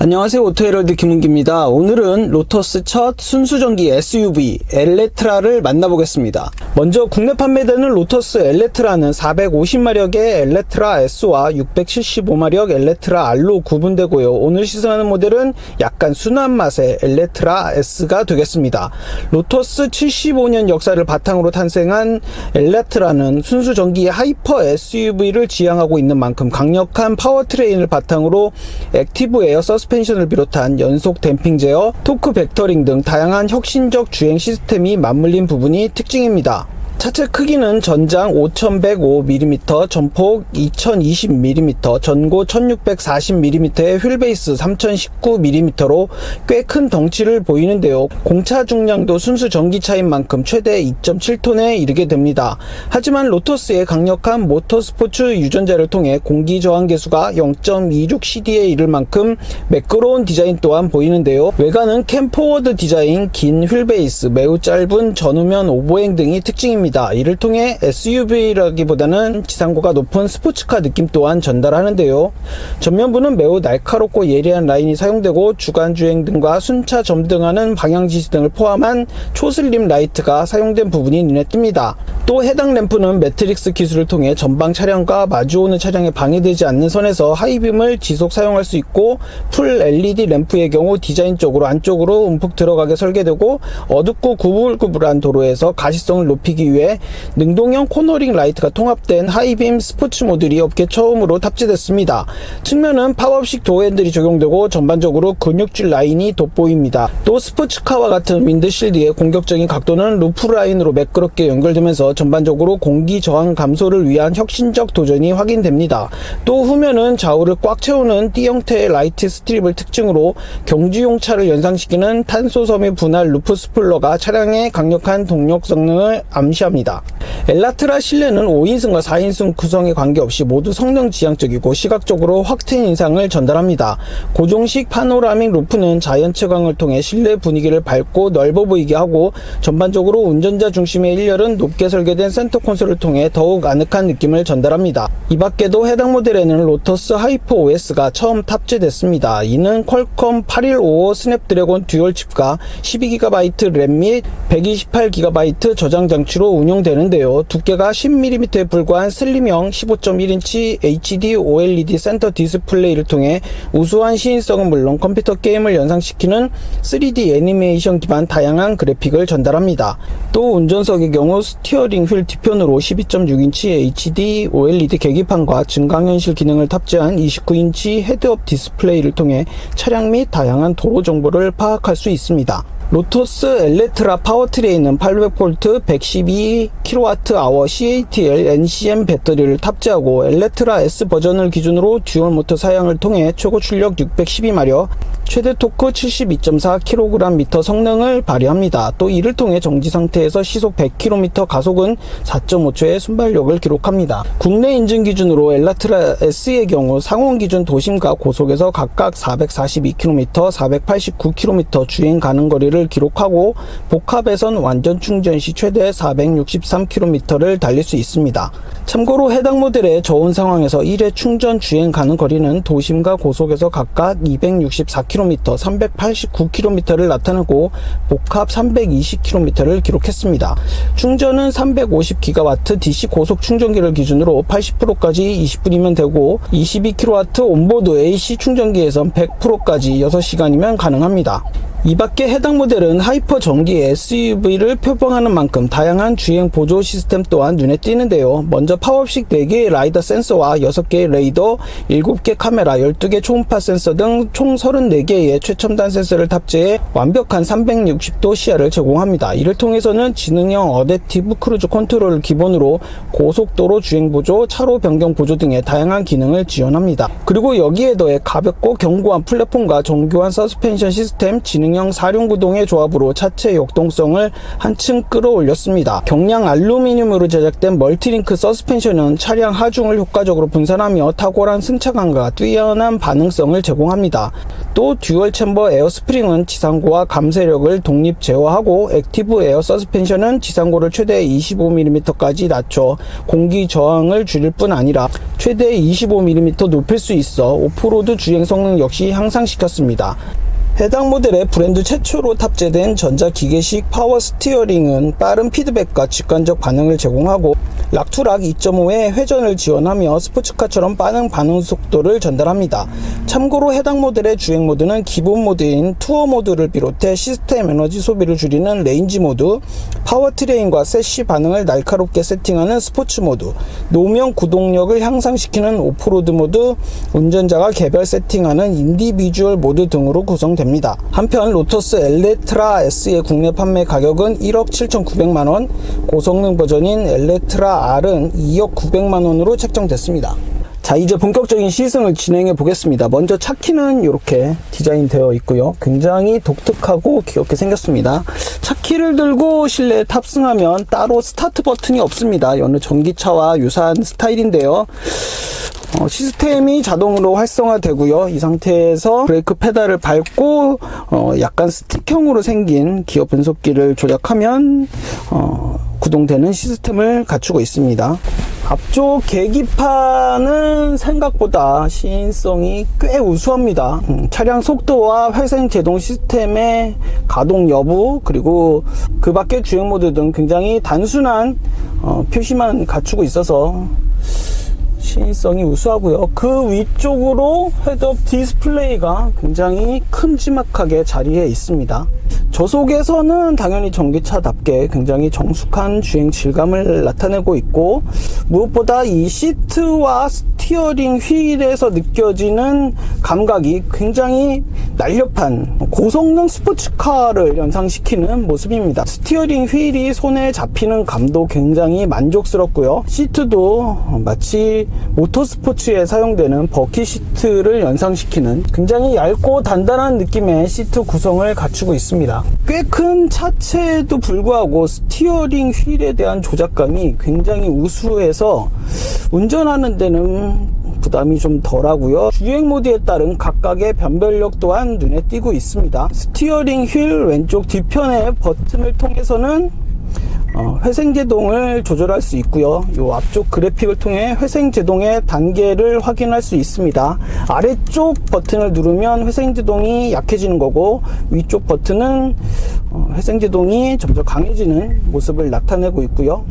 안녕하세요 오토헤럴드 김은기입니다. 오늘은 로터스 첫 순수전기 SUV 엘레트라를 만나보겠습니다. 먼저 국내 판매되는 로터스 엘레트라는 450마력의 엘레트라 S와 675마력 엘레트라 R로 구분되고요. 오늘 시승하는 모델은 약간 순한 맛의 엘레트라 S가 되겠습니다. 로터스 75년 역사를 바탕으로 탄생한 엘레트라는 순수 전기 하이퍼 SUV를 지향하고 있는 만큼 강력한 파워트레인을 바탕으로 액티브 에어 서스펜션을 비롯한 연속 댐핑 제어, 토크 벡터링 등 다양한 혁신적 주행 시스템이 맞물린 부분이 특징입니다. 차체 크기는 전장 5105mm, 전폭 2020mm, 전고 1640mm의 휠베이스 3019mm로 꽤 큰 덩치를 보이는데요. 공차 중량도 순수 전기차인 만큼 최대 2.7톤에 이르게 됩니다. 하지만 로터스의 강력한 모터스포츠 유전자를 통해 공기 저항 계수가 0.26cd에 이를 만큼 매끄러운 디자인 또한 보이는데요. 외관은 캠포워드 디자인, 긴 휠베이스, 매우 짧은 전후면 오보행 등이 특징입니다. 이를 통해 SUV라기보다는 지상고가 높은 스포츠카 느낌 또한 전달하는데요. 전면부는 매우 날카롭고 예리한 라인이 사용되고 주간 주행 등과 순차 점등하는 방향 지시 등을 포함한 초슬림 라이트가 사용된 부분이 눈에 띕니다. 또 해당 램프는 매트릭스 기술을 통해 전방 차량과 마주오는 차량에 방해되지 않는 선에서 하이빔을 지속 사용할 수 있고 풀 LED 램프의 경우 디자인적으로 안쪽으로 움푹 들어가게 설계되고 어둡고 구불구불한 도로에서 가시성을 높이기 위해 능동형 코너링 라이트가 통합된 하이빔 스포츠 모듈이 업계 처음으로 탑재됐습니다. 측면은 팝업식 도어핸들이 적용되고 전반적으로 근육질 라인이 돋보입니다. 또 스포츠카와 같은 윈드실드의 공격적인 각도는 루프 라인으로 매끄럽게 연결되면서 전반적으로 공기 저항 감소를 위한 혁신적 도전이 확인됩니다. 또 후면은 좌우를 꽉 채우는 T 형태의 라이트 스트립을 특징으로 경주용 차를 연상시키는 탄소 섬유 분할 루프 스플러가 차량의 강력한 동력 성능을 암시합니다. 엘라트라 실내는 5인승과 4인승 구성에 관계없이 모두 성능 지향적이고 시각적으로 확 트인 인상을 전달합니다. 고정식 파노라믹 루프는 자연 채광을 통해 실내 분위기를 밝고 넓어 보이게 하고 전반적으로 운전자 중심의 일렬은 높게 설계된 센터 콘솔을 통해 더욱 아늑한 느낌을 전달합니다. 이 밖에도 해당 모델에는 로터스 하이퍼 OS가 처음 탑재됐습니다. 이는 퀄컴 8155 스냅드래곤 듀얼 칩과 12GB 램 및 128GB 저장 장치로 운영되는데요. 두께가 10mm에 불과한 슬림형 15.1인치 HD OLED 센터 디스플레이를 통해 우수한 시인성은 물론 컴퓨터 게임을 연상시키는 3D 애니메이션 기반 다양한 그래픽을 전달합니다. 또 운전석의 경우 스티어링 휠 뒤편으로 12.6인치 HD OLED 계기판과 증강현실 기능을 탑재한 29인치 헤드업 디스플레이를 통해 차량 및 다양한 도로 정보를 파악할 수 있습니다. 로토스 엘레트라 파워트레인은 800V 112kWh CATL NCM 배터리를 탑재하고 엘레트라 S 버전을 기준으로 듀얼 모터 사양을 통해 최고 출력 612마력, 최대 토크 72.4kgm 성능을 발휘합니다. 또 이를 통해 정지 상태에서 시속 100km 가속은 4.5초의 순발력을 기록합니다. 국내 인증 기준으로 엘라트라 S의 경우 상온 기준 도심과 고속에서 각각 442km, 489km 주행 가능 거리를 기록하고 복합에선 완전 충전 시 최대 463km를 달릴 수 있습니다. 참고로 해당 모델의 저온 상황에서 1회 충전 주행 가능 거리는 도심과 고속에서 각각 264km, 389km를 나타내고 복합 320km를 기록했습니다. 충전은 350GW DC 고속 충전기를 기준으로 80%까지 20분이면 되고 22kW 온보드 AC 충전기에선 100%까지 6시간이면 가능합니다. 이 밖에 해당 모델은 하이퍼 전기 SUV를 표방하는 만큼 다양한 주행 보조 시스템 또한 눈에 띄는데요. 먼저 파워식 4개의 라이더 센서와 6개의 레이더, 7개 카메라, 12개 초음파 센서 등 총 34개의 최첨단 센서를 탑재해 완벽한 360도 시야를 제공합니다. 이를 통해서는 지능형 어댑티브 크루즈 컨트롤을 기본으로 고속도로 주행 보조, 차로 변경 보조 등의 다양한 기능을 지원합니다. 그리고 여기에 더해 가볍고 견고한 플랫폼과 정교한 서스펜션 시스템, 지능형 경량 사륜구동의 조합으로 차체 역동성을 한층 끌어올렸습니다. 경량 알루미늄으로 제작된 멀티링크 서스펜션은 차량 하중을 효과적으로 분산하며 탁월한 승차감과 뛰어난 반응성을 제공합니다. 또 듀얼 챔버 에어 스프링은 지상고와 감쇄력을 독립 제어하고 액티브 에어 서스펜션은 지상고를 최대 25mm까지 낮춰 공기 저항을 줄일 뿐 아니라 최대 25mm 높일 수 있어 오프로드 주행 성능 역시 향상시켰습니다. 해당 모델의 브랜드 최초로 탑재된 전자기계식 파워 스티어링은 빠른 피드백과 직관적 반응을 제공하고 락투락 2.5의 회전을 지원하며 스포츠카처럼 빠른 반응 속도를 전달합니다. 참고로 해당 모델의 주행 모드는 기본 모드인 투어 모드를 비롯해 시스템 에너지 소비를 줄이는 레인지 모드, 파워트레인과 세시 반응을 날카롭게 세팅하는 스포츠 모드, 노면 구동력을 향상시키는 오프로드 모드, 운전자가 개별 세팅하는 인디비주얼 모드 등으로 구성 됩니다. 한편 로터스 엘레트라 S의 국내 판매 가격은 1억 7,900만 원, 고성능 버전인 엘레트라 R은 2억 900만 원으로 책정됐습니다. 자 이제 본격적인 시승을 진행해 보겠습니다. 먼저 차키는 이렇게 디자인 되어 있고요. 굉장히 독특하고 귀엽게 생겼습니다. 차키를 들고 실내에 탑승하면 따로 스타트 버튼이 없습니다. 여느 전기차와 유사한 스타일인데요 어, 시스템이 자동으로 활성화되고요. 이 상태에서 브레이크 페달을 밟고 어, 약간 스틱형으로 생긴 기어 분속기를 조작하면 어, 구동되는 시스템을 갖추고 있습니다. 앞쪽 계기판은 생각보다 시인성이 꽤 우수합니다. 음, 차량 속도와 회생 제동 시스템의 가동 여부 그리고 그 밖의 주행 모드 등 굉장히 단순한 어, 표시만 갖추고 있어서 시인성이 우수하고요. 그 위쪽으로 헤드업 디스플레이가 굉장히 큼지막하게 자리해 있습니다. 저속에서는 당연히 전기차답게 굉장히 정숙한 주행 질감을 나타내고 있고 무엇보다 이 시트와 스티어링 휠에서 느껴지는 감각이 굉장히 날렵한 고성능 스포츠카를 연상시키는 모습입니다. 스티어링 휠이 손에 잡히는 감도 굉장히 만족스럽고요. 시트도 마치 모터스포츠에 사용되는 버킷 시트를 연상시키는 굉장히 얇고 단단한 느낌의 시트 구성을 갖추고 있습니다. 꽤 큰 차체에도 불구하고 스티어링 휠에 대한 조작감이 굉장히 우수해서 운전하는 데는 부담이 좀 덜하고요. 주행 모드에 따른 각각의 변별력 또한 눈에 띄고 있습니다. 스티어링 휠 왼쪽 뒤편의 버튼을 통해서는 어, 회생 제동을 조절할 수 있고요. 이 앞쪽 그래픽을 통해 회생 제동의 단계를 확인할 수 있습니다. 아래쪽 버튼을 누르면 회생 제동이 약해지는 거고 위쪽 버튼은 어, 회생 제동이 점점 강해지는 모습을 나타내고 있고요.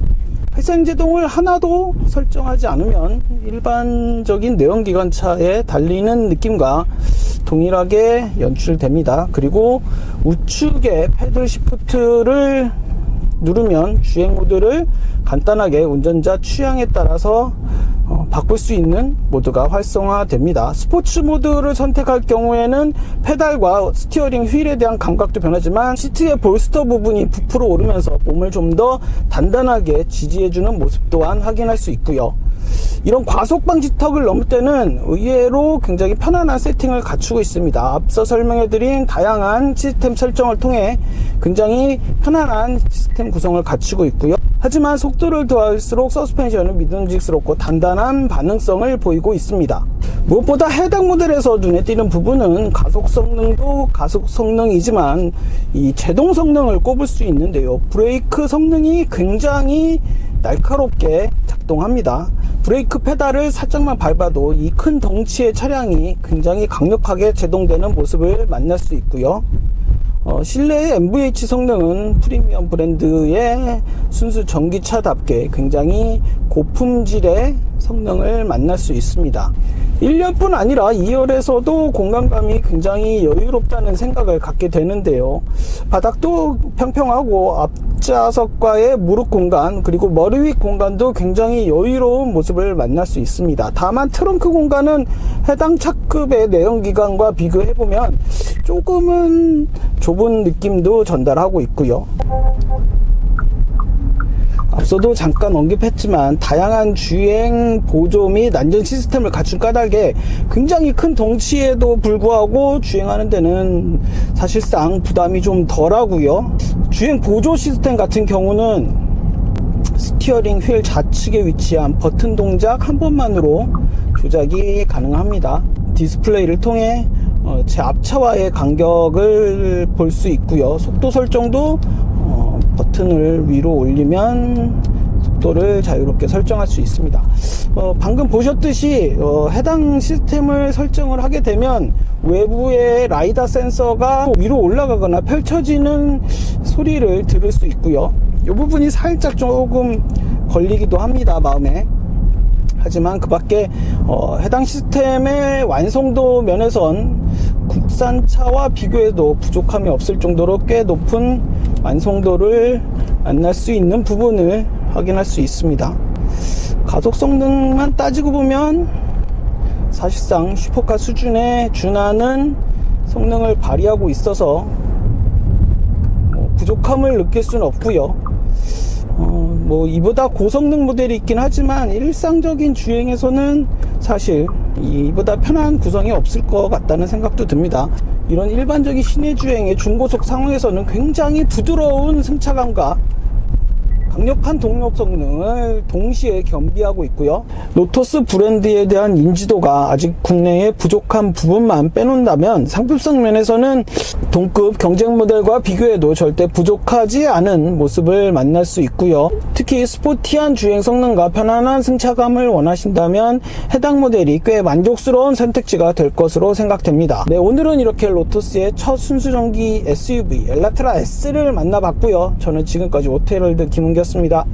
회생 제동을 하나도 설정하지 않으면 일반적인 내연기관차에 달리는 느낌과 동일하게 연출됩니다. 그리고 우측에 패들 시프트를 누르면 주행 모드를 간단하게 운전자 취향에 따라서 어, 바꿀 수 있는 모드가 활성화됩니다. 스포츠 모드를 선택할 경우에는 페달과 스티어링 휠에 대한 감각도 변하지만 시트의 볼스터 부분이 부풀어 오르면서 몸을 좀 더 단단하게 지지해주는 모습 또한 확인할 수 있고요. 이런 과속 방지 턱을 넘을 때는 의외로 굉장히 편안한 세팅을 갖추고 있습니다. 앞서 설명해드린 다양한 시스템 설정을 통해 굉장히 편안한 시스템 구성을 갖추고 있고요. 하지만 속도를 더할수록 서스펜션은 믿음직스럽고 단단한 반응성을 보이고 있습니다. 무엇보다 해당 모델에서 눈에 띄는 부분은 가속 성능도 가속 성능이지만 이 제동 성능을 꼽을 수 있는데요. 브레이크 성능이 굉장히 날카롭게 작동합니다. 브레이크 페달을 살짝만 밟아도 이 큰 덩치의 차량이 굉장히 강력하게 제동되는 모습을 만날 수 있고요. 어, 실내의 MVH 성능은 프리미엄 브랜드의 순수 전기차답게 굉장히 고품질의 성능을 만날 수 있습니다. 1년뿐 아니라 2열에서도 공간감이 굉장히 여유롭다는 생각을 갖게 되는데요. 바닥도 평평하고 앞좌석과의 무릎 공간 그리고 머리 위 공간도 굉장히 여유로운 모습을 만날 수 있습니다. 다만 트렁크 공간은 해당 차급의 내연기관과 비교해보면 조금은 좁은 느낌도 전달하고 있고요. 앞서도 잠깐 언급했지만 다양한 주행 보조 및 안전 시스템을 갖춘 까닭에 굉장히 큰 덩치에도 불구하고 주행하는 데는 사실상 부담이 좀 덜하고요. 주행 보조 시스템 같은 경우는 스티어링 휠 좌측에 위치한 버튼 동작 한 번만으로 조작이 가능합니다. 디스플레이를 통해 어, 제 앞차와의 간격을 볼 수 있고요. 속도 설정도 어, 버튼을 위로 올리면 속도를 자유롭게 설정할 수 있습니다. 어, 방금 보셨듯이 어, 해당 시스템을 설정을 하게 되면 외부의 라이다 센서가 위로 올라가거나 펼쳐지는 소리를 들을 수 있고요. 이 부분이 살짝 조금 걸리기도 합니다. 마음에. 하지만 그 밖에 어, 해당 시스템의 완성도 면에선 국산차와 비교해도 부족함이 없을 정도로 꽤 높은 완성도를 만날 수 있는 부분을 확인할 수 있습니다. 가속 성능만 따지고 보면 사실상 슈퍼카 수준에 준하는 성능을 발휘하고 있어서 뭐 부족함을 느낄 수는 없고요. 어, 뭐 이보다 고성능 모델이 있긴 하지만 일상적인 주행에서는 사실 이보다 편한 구성이 없을 것 같다는 생각도 듭니다. 이런 일반적인 시내 주행의 중고속 상황에서는 굉장히 부드러운 승차감과 강력한 동력 성능을 동시에 겸비하고 있고요. 로터스 브랜드에 대한 인지도가 아직 국내에 부족한 부분만 빼놓는다면 상품성 면에서는 동급 경쟁 모델과 비교해도 절대 부족하지 않은 모습을 만날 수 있고요. 특히 스포티한 주행 성능과 편안한 승차감을 원하신다면 해당 모델이 꽤 만족스러운 선택지가 될 것으로 생각됩니다. 네, 오늘은 이렇게 로터스의 첫 순수전기 SUV 엘라트라 S를 만나봤고요. 저는 지금까지 오테럴드 김은 이었습니다.